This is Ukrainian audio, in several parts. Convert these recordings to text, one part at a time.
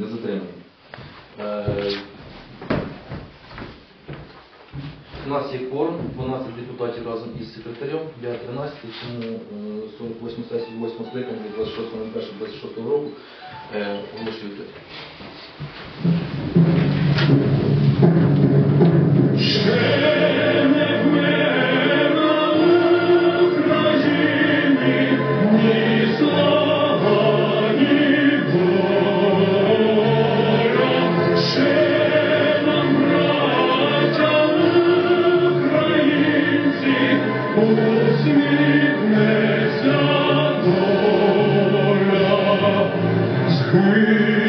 не затримані. Е, У нас є кворум, 12 депутатів разом із секретарем, я 13, тому е, 48 сесії 8 скликання від 26.01.26 року е, оголошую queen.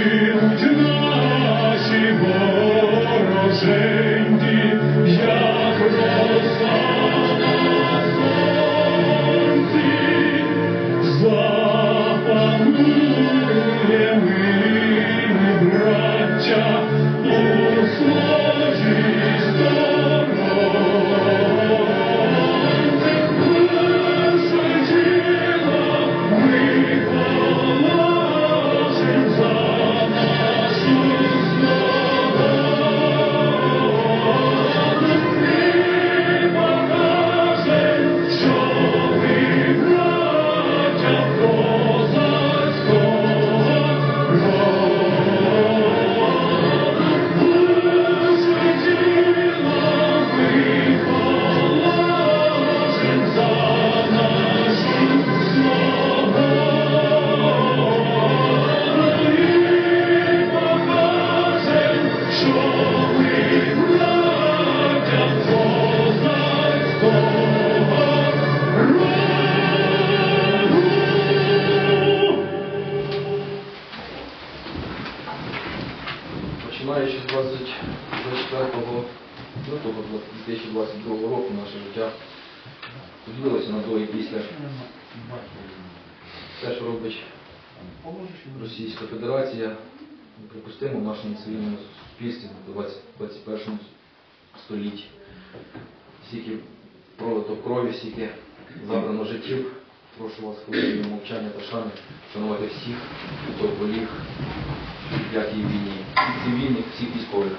2022 року наше життя поділилося на до і після. Те, що робить Російська Федерація, неприпустимо в нашому цивільному суспільстві в 21 столітті. Стільки пролито крові, стільки забрано життів. Прошу вас хвилиною мовчання та шани шанувати всіх, хто поліг в п'ятій війні, всіх цивільних, всіх військових.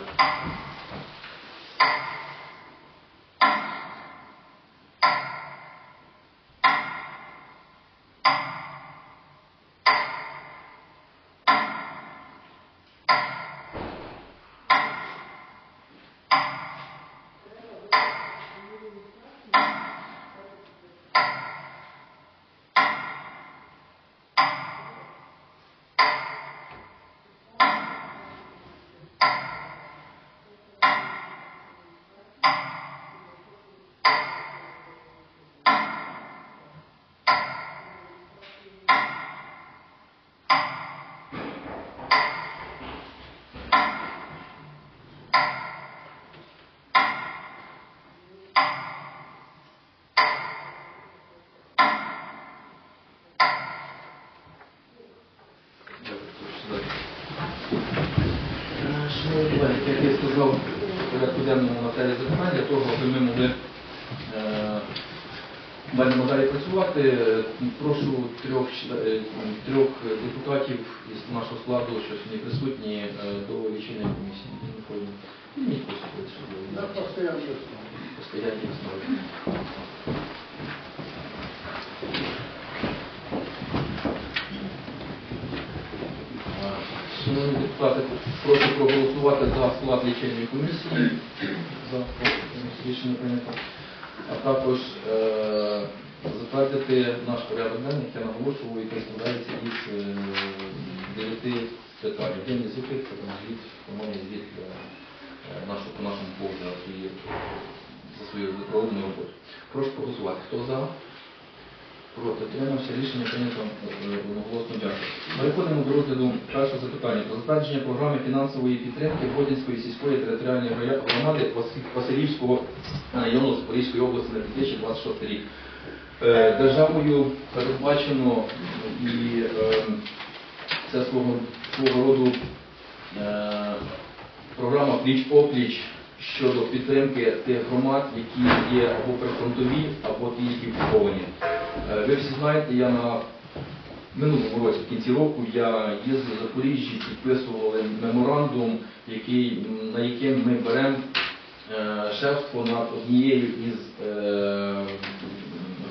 Дякую, прошу сідати. Е, Шановні колеги, як я сказав, порядку денному матерії запитань, для того, аби ми могли е, далі працювати, прошу трьох, трьох депутатів із нашого складу, що сьогодні присутні, до лічильної комісії. Підніміть просто, ви постоянні основі. Шановні депутати, прошу проголосувати за склад лічильної комісії. За рішення прийнято. А також е, затвердити наш порядок денний, я наголошував, який складається із е, дев'яти питань. Один із яких це там звіт, по-моєму, звіт е, по нашому поводу і за свою роботу. Прошу проголосувати. Хто за? Проти утримався. Рішення прийнято е, одноголосно. Дякую. Переходимо до розгляду першого запитання про затвердження програми фінансової підтримки Водянської сільської територіальної громади- громади Василь- Василівського району Запорізької області на 2026 рік. Е, Державою передбачено і е, це свого, свого роду е, програма пліч-опліч щодо підтримки тих громад, які є або прифронтові, або ті, які окуповані. Е, Ви всі знаєте, я на минулому році, в кінці року, я їздив в Запоріжжі, підписували меморандум, який, на яким ми беремо е, шефство над однією із е,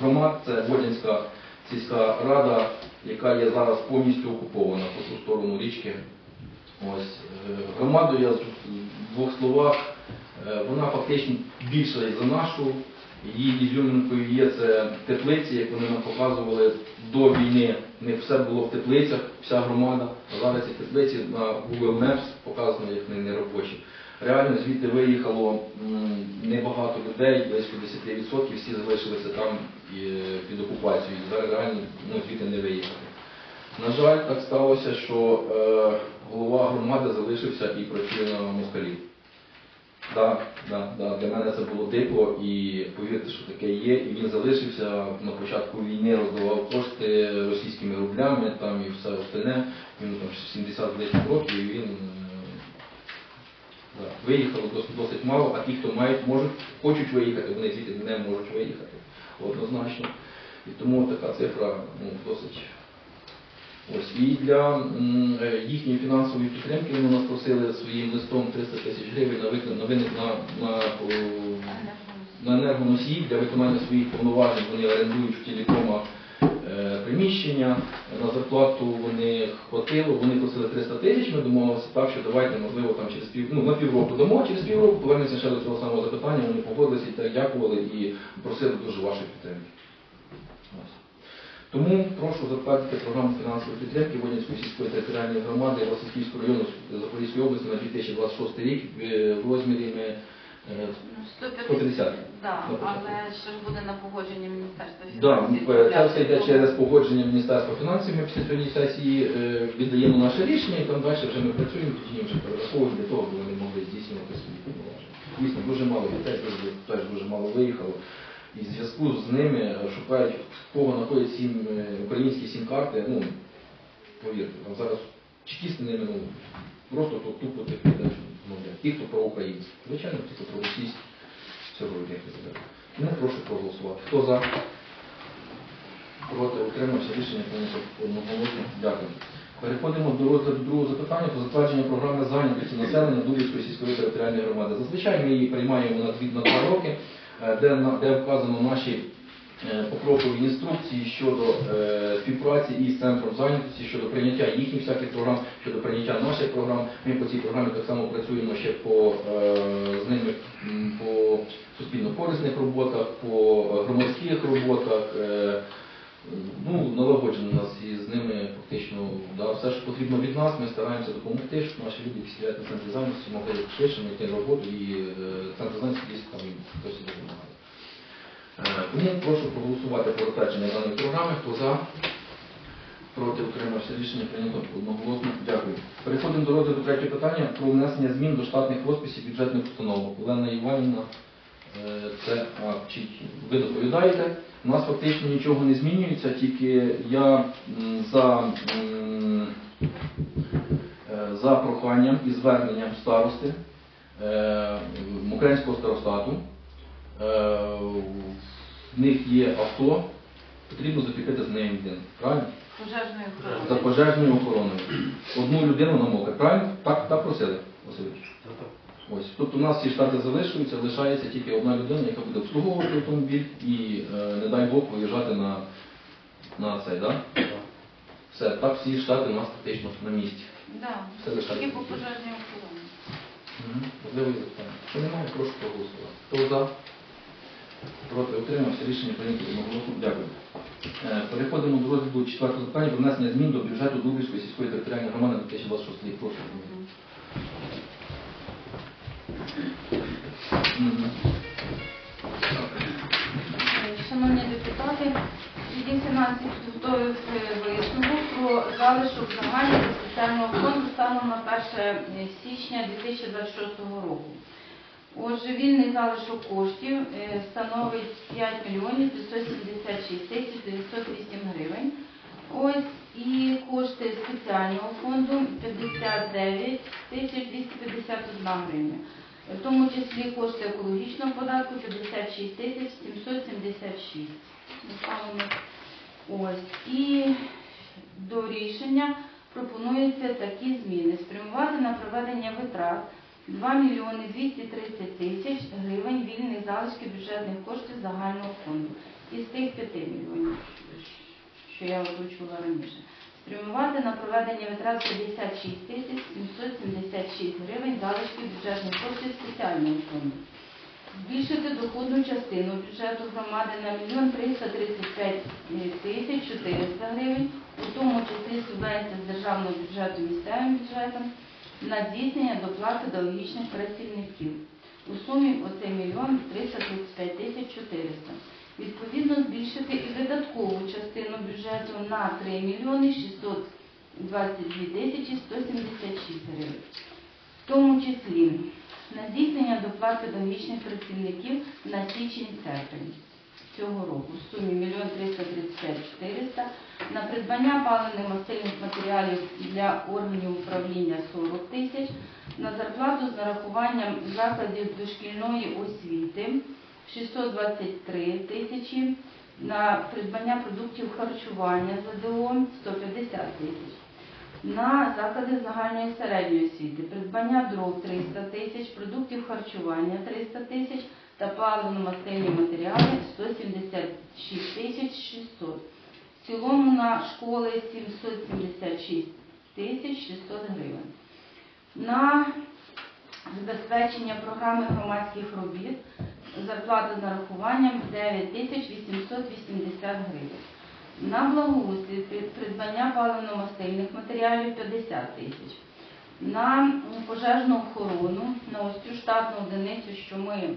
громад, це Водянська сільська рада, яка є зараз повністю окупована по ту сторону річки. Ось громаду я в двох словах, вона фактично більша за нашу. Її ізюминкою є це теплиці, як вони нам показували до війни. Не все було в теплицях, вся громада. А зараз ці теплиці на Google Maps показано, як вони не робочі. Реально звідти виїхало небагато людей, близько 10%, всі залишилися там е, під окупацією. Зараз реально ну, звідти не виїхати. На жаль, так сталося, що е, голова громади залишився і працює на москалів. Так, да, да, для мене це було дико і повірте, що таке є. І він залишився на початку війни, роздавав кошти російськими рублями там і все остальне. Йому там 70 10 років і він да, виїхало досить, досить мало, а ті, хто мають, можуть, хочуть виїхати, вони звідти не можуть виїхати. Однозначно. І тому така цифра ну, досить. Ось і для е, їхньої фінансової підтримки вони нас просили своїм листом 300 тисяч гривень на виклик на на, на, енергоносії для виконання своїх повноважень. Вони орендують в телекома е, приміщення. На зарплату вони хватило. Вони просили 300 тисяч. Ми домовилися так, що давайте можливо там через пів ну на півроку дамо. Через півроку повернемося ще до цього самого запитання. Вони погодилися і так дякували і просили дуже вашої підтримки. Тому прошу затвердити програму фінансової підтримки Водянської сільської територіальної громади Васильківського району Запорізької області на 2026 рік в в розмірі е, 150. Да, але що ж буде на погодженні Міністерства Да, це все йде через погодження Міністерства фінансів. Ми після цієї сесії е, віддаємо наше рішення і там далі вже ми працюємо, тоді вже перераховуємо для того, щоб вони могли здійснювати свої повноваження. Дійсно, дуже мало дітей, теж, теж дуже мало виїхало. І в зв'язку з ними шукають, в кого знаходять сім е, українські сім-карти. Ну, повірте, там зараз чекісти ними ну, просто тут тупо тих людей. Ті, хто про українські. Звичайно, ті, хто про російські, цього від не. Тому прошу проголосувати. Хто за? Проти утримався рішення прийнято одноголосно. Дякую. Переходимо до розгляду другого запитання про затвердження програми зайнятості населення Дубівської сільської територіальної громади. Зазвичай ми її приймаємо на дві на два роки, де, на- де вказано наші е, покрокові інструкції щодо е, співпраці із центром зайнятості, щодо прийняття їхніх всяких програм, щодо прийняття наших програм. Ми по цій програмі так само працюємо ще по е, з ними по суспільно-корисних роботах, по е, громадських роботах. Ну, налагоджено у нас і з ними фактично да, все, що потрібно від нас, ми стараємося допомогти, щоб наші люди, які на центрі зайнятості, могли швидше знайти роботу і е, центр зайнятості дійсно там досить допомагає. Е, прошу проголосувати про затвердження даної програми. Хто за? Проти утримався рішення прийнято одноголосно. Дякую. Переходимо до розгляду третього питання про внесення змін до штатних розписів бюджетних установ. Олена Іванівна, е, це а, чи ви доповідаєте? У нас фактично нічого не змінюється, тільки я за, е, за проханням і зверненням старости е, Мокренського старостату. Е, В них є авто, потрібно закріпити з нею один. Правильно? Охорони. За пожежною охороною. Одну людину на мокре. Правильно? Так, так просили, Васильович? Ось. Тобто у нас всі штати залишуються, лишається тільки одна людина, яка буде обслуговувати автомобіль і, е, не дай Бог, виїжджати на, на цей, да? Все, так всі штати у нас практично на місці. Да. Все лишається. Тільки по пожежній охороні. Угу. Можливо, і запитання. Що немає, прошу проголосувати. Хто за? Проти утримався, рішення прийнято одноголосно. Дякую. Е, Переходимо до розгляду четвертого питання про внесення змін до бюджету Дубівської сільської територіальної громади на 2026 рік. Прошу. Мгм. Шановні депутати, відділ фінансів підготовив висновок про залишок загального соціального фонду станом на 1 січня 2026 року. Отже, вільний залишок коштів е, становить 5 мільйонів 576 тисяч 908 гривень. Ось і кошти спеціального фонду 59 тисяч 251 гривня. В тому числі кошти екологічного податку 56 тисяч 776. Доставлено. Ось. І До рішення пропонуються такі зміни. Спрямувати на проведення витрат 2 мільйони 230 тисяч гривень вільних залишків бюджетних коштів загального фонду із тих 5 мільйонів, що я озвучувала раніше. Спрямувати на проведення витрат 56 тисяч 776 гривень залишків бюджетних коштів спеціального фонду. Збільшити доходну частину бюджету громади на 1 335 тисяч 400 гривень, у тому числі субвенція з державного бюджету місцевим бюджетом на здійснення доплати педагогічних працівників. У сумі оце 1 335 тисяч 400. Відповідно, збільшити і видаткову частину бюджету на 3 мільйони 622 тисячі 176 гривень. В тому числі на здійснення доплат педагогічних працівників на січень-серпень цього року в сумі 1 335 400, на придбання паливно-мастильних матеріалів для органів управління 40 тисяч, на зарплату з нарахуванням закладів дошкільної освіти 623 тисячі, на придбання продуктів харчування ЗДО 150 тисяч. На заклади загальної середньої освіти придбання дров 300 тисяч, продуктів харчування 300 тисяч та паливно-мастильні матеріали 176 тисяч 600. В цілому на школи 776 тисяч 600 гривень. На забезпечення програми громадських робіт зарплата з нарахуванням 9 тисяч 880 гривень. На благоустрій придбання паливно-мастильних матеріалів 50 тисяч. На пожежну охорону, на ось цю штатну одиницю, що ми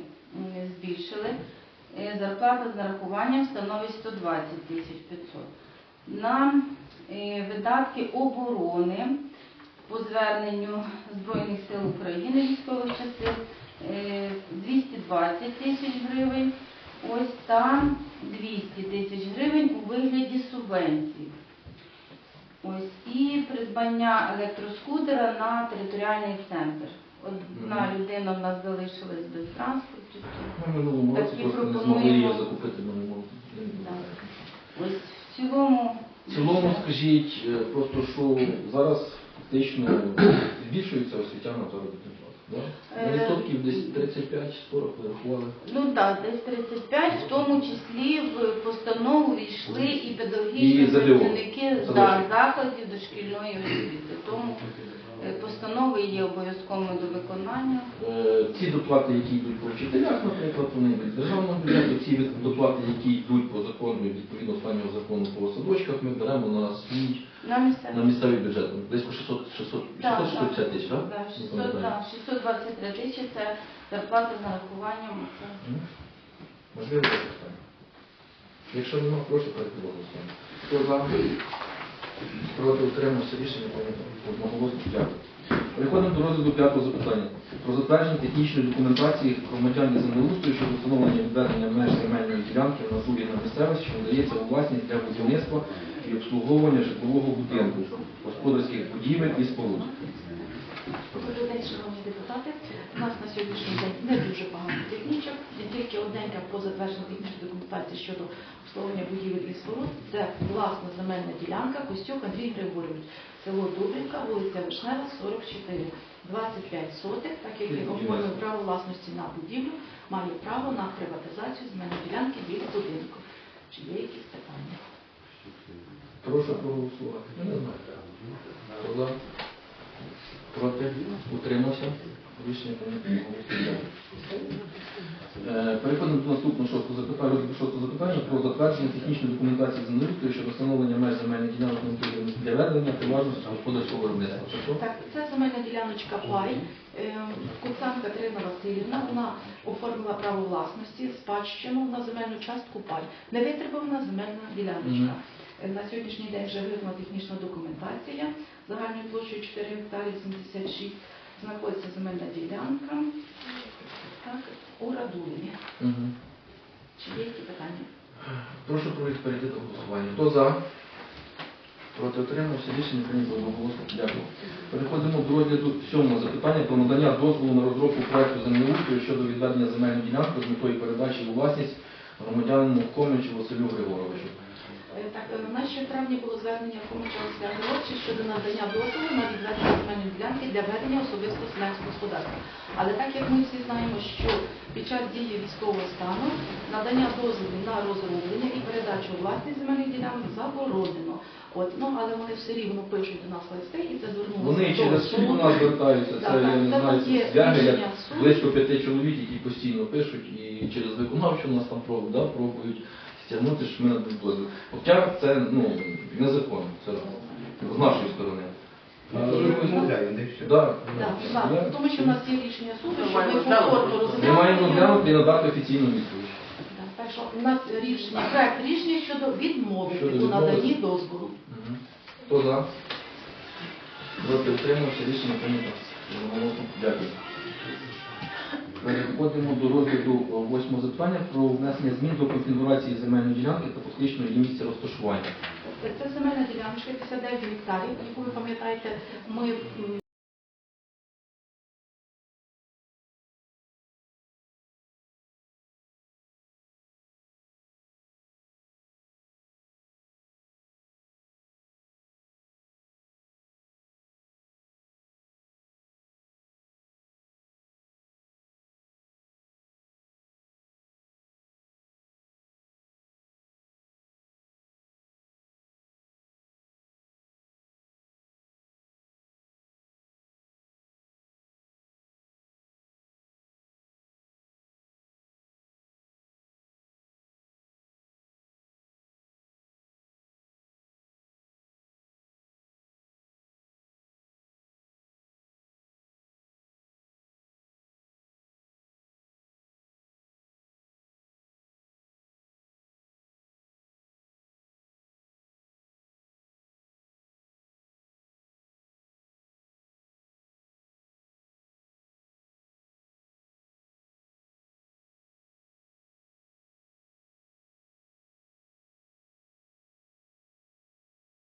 збільшили, е, зарплата з нарахуванням становить 120 тисяч 500. На е, видатки оборони по зверненню Збройних сил України військових частин 220 тисяч гривень. Ось там 200 тисяч гривень у вигляді субвенцій. Ось і придбання електроскутера на територіальний центр. Одна людина в нас залишилась без транспорту. Такі пропонуємо. Ось в цілому. В цілому скажіть е, просто, що зараз фактично збільшується освітяна заробітна? На Е, відсотків десь 35-40 вирахували. Ну так, десь 35, в тому числі в постанову війшли і І педагогічні ЗДО. працівники Задовжені. закладів дошкільної освіти. Тому постанови є обов'язковими до виконання. Е, Ці доплати, які йдуть по вчителях, наприклад, вони йдуть з державного бюджету, ці від- доплати, які йдуть по закону, відповідно останнього закону по садочках, ми беремо на свій На місцевий бюджет. Десь по 600, 600, Так, 660 тисяч, так? Да, 600, да, 623 тисячі це зарплата з нарахуванням. Це Можливо, запитання. Якщо немає, прошу перейти до голосування. Хто за? Проти утримався рішення одноголосно. Дякую. Переходимо до розгляду п'ятого запитання. Про затвердження технічної документації громадян землеустрою щодо встановлення відведення меж земельної ділянки в натурі на місцевості, що надається у власність для будівництва і обслуговування житлового будинку, господарських будівель і споруд. Добрий день, шановні депутати. У нас на сьогоднішній день не дуже багато технічок, не тільки одненька по затвердженню технічної документації щодо обслуговування будівель і споруд. Це власна земельна ділянка Костюк Андрій Григорович, село Дубрівка, вулиця Вишнева, 44, 25 сотих, так як він оформив право власності на будівлю, має право на приватизацію земельної ділянки біля будинку. Чи є якісь питання? Прошу проголосувати. Проти? Утримався? Рішення прийнято. Переходимо до наступного шостого запитання, шостого запитання про затвердження технічної документації землеустрою щодо встановлення меж земельних ділянок для ведення приважності господарського виробництва. Так, це земельна діляночка Пай. Е, Куцан Катерина Васильівна, вона оформила право власності, спадщину на земельну частку Пай. Не витребувана земельна діляночка. Е, На сьогоднішній день вже видана технічна документація загальною площею 4 гектарі 76. Знаходиться земельна ділянка. Так, у Радулині. Мгм. Чи є які питання? Прошу провести перейти до голосування. Хто за? Проти отримався рішення прийнято одноголосно. Дякую. Переходимо до розгляду сьомого запитання про надання дозволу на розробку проекту землеустрою щодо відведення земельної ділянки з метою передачі у власність громадянину Комичу Василю Григоровичу. Е, Так, е, в нас ще в травні було звернення Комичавської агролодці щодо надання дозволу на відведення земельної ділянки для ведення особистого селянського господарства. Але так як ми всі знаємо, що під час дії військового стану надання дозволу на розроблення і передачу у власність земельних ділянок заборонено. От, ну, але вони все рівно пишуть до нас листи і це звернулося Вони до через суд до нас звертаються, це Так, я не це знаю, є це звяги, як рішення суду. близько п'яти чоловік, які постійно пишуть і через виконавчу нас там пробують, да, пробують стягнути, що ми надбудемо. Хоча це ну, незаконно, це з нашої сторони. Да, Так, так, тому що в нас є рішення суду, що ми комфортно Ми маємо розглянути і надати офіційну відповідь. Так, що у нас рішення, проект рішення щодо відмови Щодо у відмови. наданні дозволу. Мгм. Хто за? Проти утримався, рішення прийнято. Одноголосно. Дякую. Переходимо до розгляду восьмого запитання про внесення змін до конфігурації земельної ділянки та фактичного її місця розташування. Це земельна ділянка 59 гектарів, яку ви пам'ятаєте, ми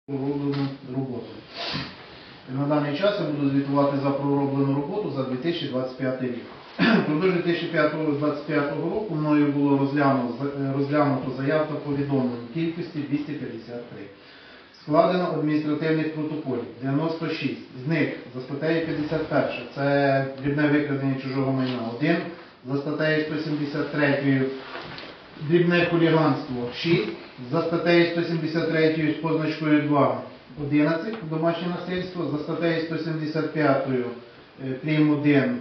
пророблену роботу. На даний час я буду звітувати за пророблену роботу за 2025 рік. Впродовж 2025 року мною було розглянуто, розглянуто заяв та кількості 253. Складено адміністративних протоколів 96. З них за статтею 51 це дрібне викрадення чужого майна 1, за статтею 173 дрібне хуліганство. 6, за статтею 173 з позначкою 2 11 домашнє насильство, за статтею 175 е, прим. 1 е,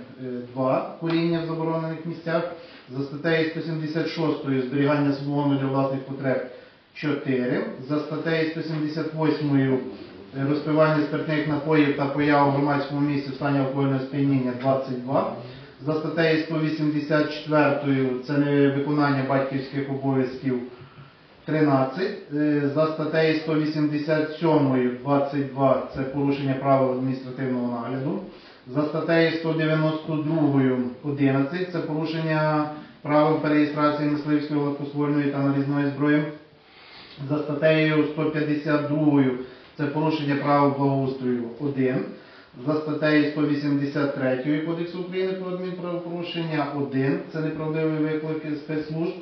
2 куріння в заборонених місцях, за статтею 176 зберігання самогону для власних потреб 4, за статтею 178 е, розпивання спиртних напоїв та поява в громадському місці стані алкогольного сп'яніння 22, за статтею 184 це невиконання батьківських обов'язків 13, е, за статтею 187 22 це порушення правил адміністративного нагляду, за статтею 192 11 це порушення правил переєстрації мисливської гладкоствольної та нарізної зброї, за статтею 152 це порушення правил благоустрою 1. За статтею 183 Кодексу України про адмінправопорушення 1. Це неправдивий виклик спецслужб.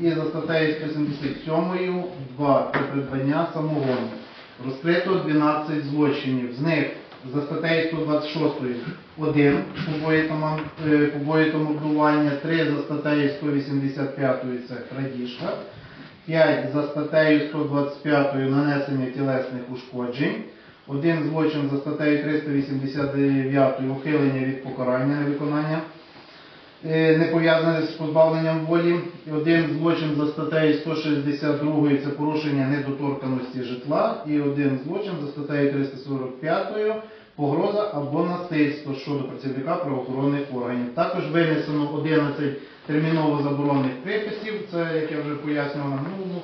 І за статтею 177 2. Це придбання самогону. Розкрито 12 злочинів. З них за статтею 126 1 побої та е, мордування, 3 за статтею 185 це крадіжка. 5 за статтею 125 нанесення тілесних ушкоджень, один злочин за статтею 389 ухилення від покарання невиконання, е, не пов'язане з позбавленням волі, один злочин за статтею 162 це порушення недоторканості житла, і один злочин за статтею 345 погроза або насильство щодо працівника правоохоронних органів. Також винесено 11 терміново заборонених приписів, це, як я вже пояснював на минулому, ну,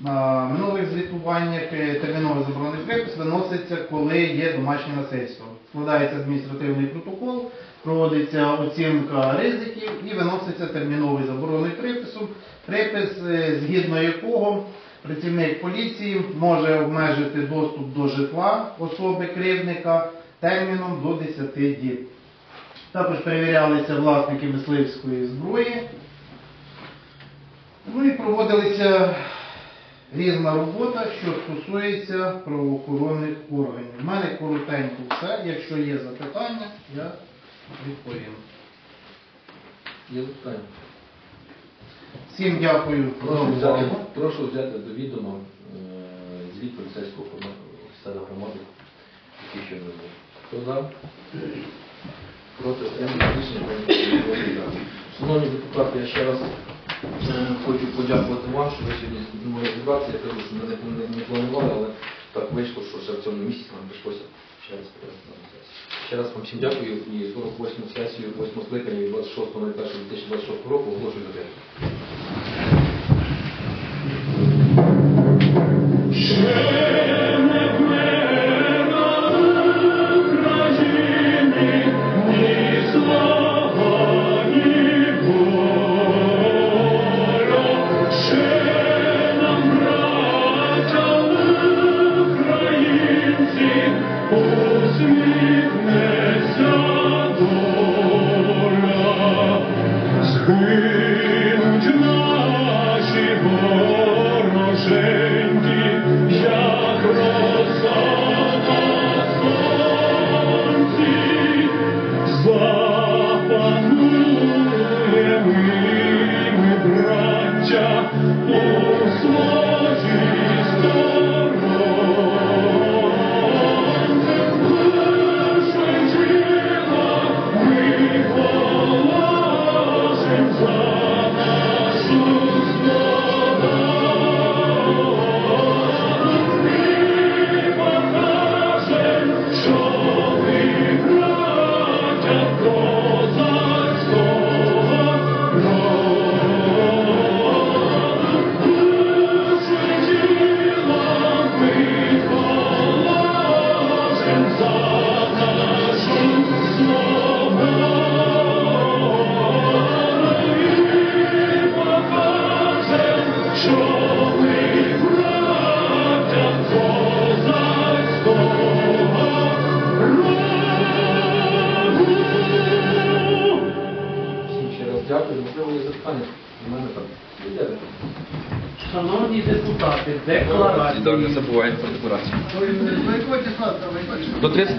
на минулих звітуваннях, е, терміновий заборонений припис виноситься, коли є домашнє насильство. Складається адміністративний протокол, проводиться оцінка ризиків і виноситься терміновий заборонений приписом, припис, е, згідно якого працівник поліції може обмежити доступ до житла особи кривдника терміном до 10 діб. Також перевірялися власники мисливської зброї. Ну і проводилися різна робота, що стосується правоохоронних органів. У мене коротенько все. Якщо є запитання, я відповім. Є запитання? Всім дякую Прошу взяти, прошу взяти до відома е, звіт поліцейського офіцера громади, який ще не був. Хто за? Проти рішення. Шановні депутати, я ще раз хочу подякувати вам, що ви сьогодні змогли зібратися. Я кажу, що ми не, не, планували, але так вийшло, що ще в цьому місяці нам прийшлося ще раз провести. Ще раз вам всім дякую і 48 сесію, 8 скликання від 26.01.2026 року оголошую закритою.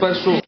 Не декларації.